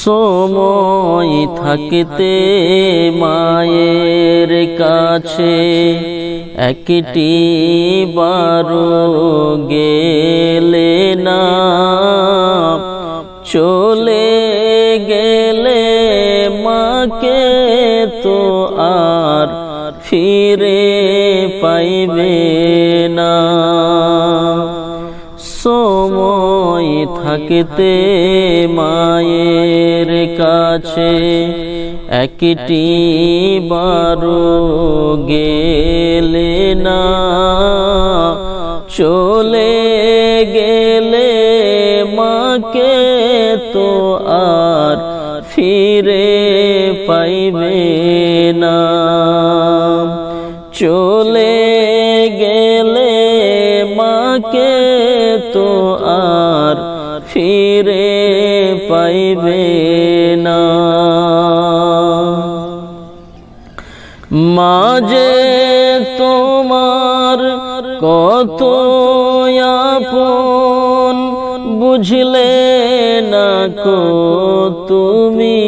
সময় থাকতে মায়ের কাছে একটি বারো গেলে না। চলে গেলে মাকে তো আর ফিরে পাইবে থাকতে মায়ের কাছে একটি বারো গেলে না। চলে গেলে মাকে তো আর ফিরে পাইবে না। চলে গেলে মাকে তো আর ফিরে পাইবে না। মাঝে তোমার কত আপন বুঝলে না কো তুমি।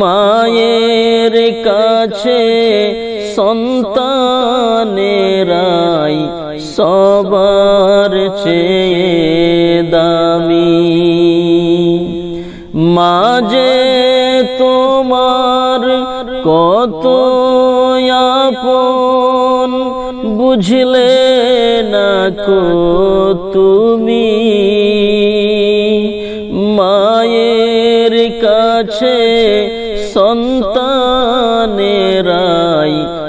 মায়ের কাছে সন্তানেরাই সবার চেয়ে মাঝে তোমার কত আপন বুঝলে না কো তুমি? মায়ের কাছে সন্তানেরাই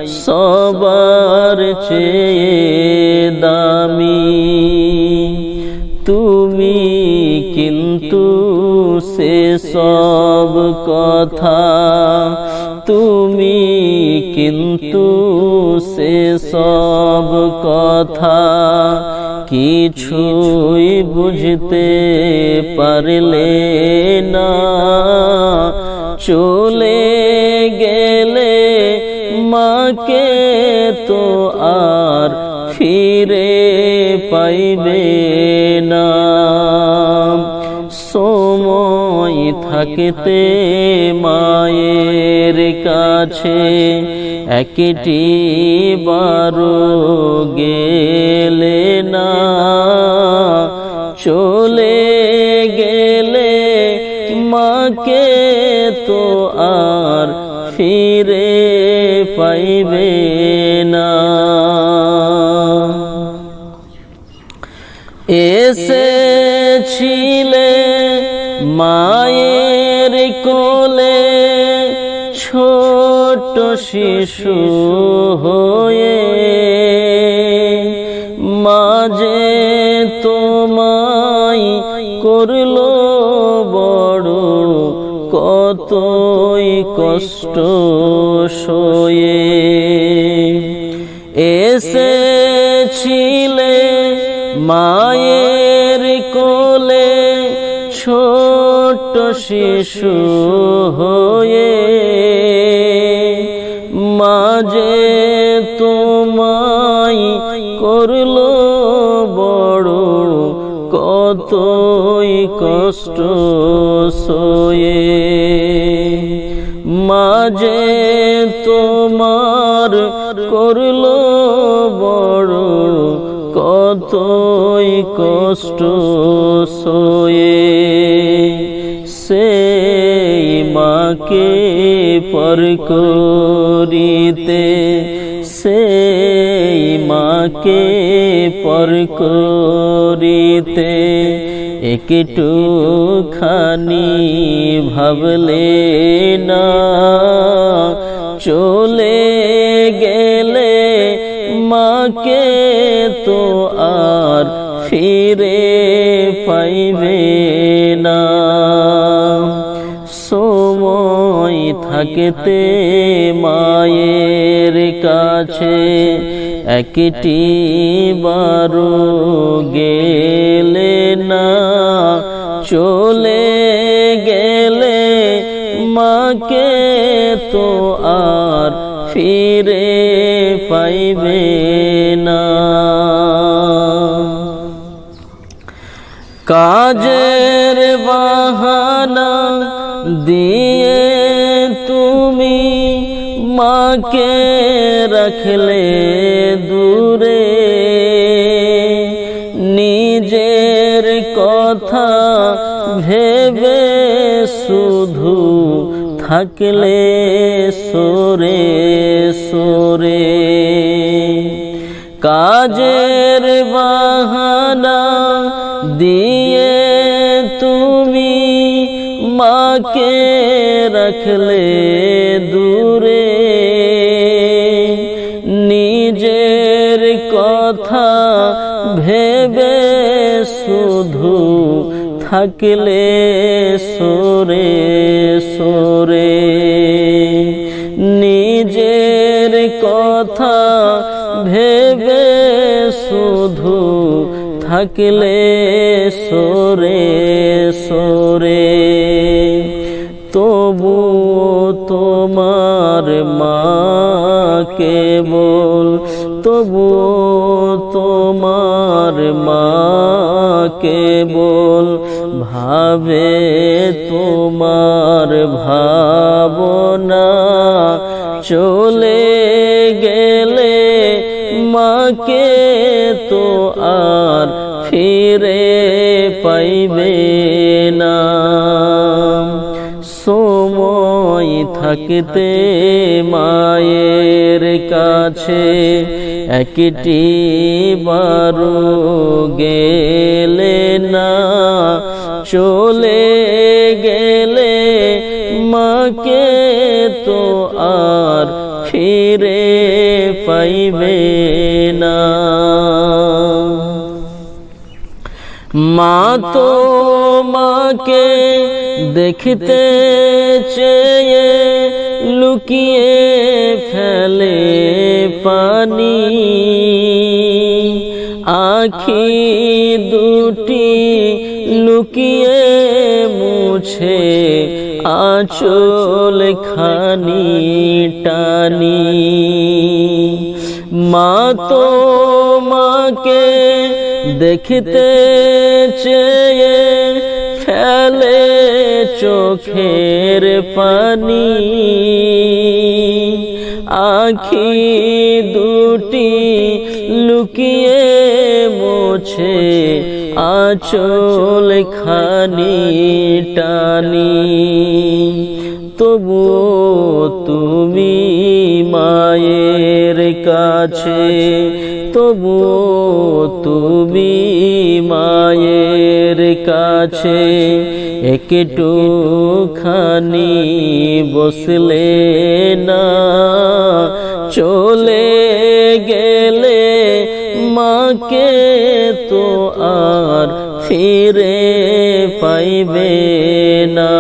সবার চেয়ে দামি। তুমি কিন্তু সে সব কথা। তুমি কিন্তু সে সব কথা। কিছুই বুঝতে পারলে না। চলে গেলে মাকে তো আর ফিরে পাইবে সময় থাকতে মায়ের কাছে একটি বারো গেলে না চলে গেলে মাকে তো আর ফিরে পাইবে না। এসেছিলে মায়ের কোলে ছোট শিশু হয়ে মাঝে তোমায় করল বড় কতই কষ্ট সয়ে। এসেছিলে মায়ের শিশু হয়ে মাঝে তোমায় করল বড় কতই কষ্ট সয়ে। মাঝে তোমার করল বড় কতই কষ্ট মাকে পর করিতে সেই মাকে পর করিতে একটু খানি ভাবলে না চলে গেলে মাকে তো আর ফিরে পাইবে থাকতে মায়ের কাছে একটি বারো গেলে না চলে গেলে মাকে তো আর ফিরে পাইবে না। কাজের বাহানা দিয়ে মাকে রাখলে দূরে। নিজের কথা ভেবে শুধু থাকলে সরে সরে। কাজের বাহানা দিয়ে তুমি মাকে রাখলে দূরে। থাকলে সরে সরে নিজের কথা ভেবে শুধু থাকলে সরে সরে তবু তোমার মা কেবল তবু তোমার মা কেবল ভাবে তোমার ভাবনা। চলে গেলে মাকে তো আর ফিরে পাইবে না। সময় থাকতে মায়ের কাছে একটি বারো না চলে গেলে মাকে তো আর ফিরে পাইবে না। মা তো মাকে দেখতে চেয়ে লুকিয়ে ফেলে পানি। আখি দুটি লুকিয়ে মুছে আচল খানি টানি। মা তো মাকে দেখতে চেয়ে ফেলে চোখের পানি। আখি দুটি লুকিয়ে মোছে আচল খানি টানি তবু তুমি মায়ের কাছে তবু তুমি মায়ের কাছে একটু খানি বসলে না, চলে ফিরে পাইবে না।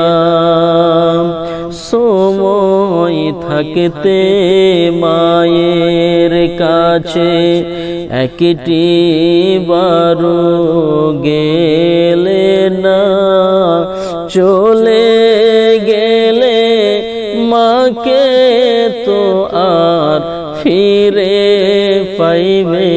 সময় থাকতে মায়ের কাছে একটি বারো গেলে না। চলে গেলে মাকে তো আর ফিরে পাইবে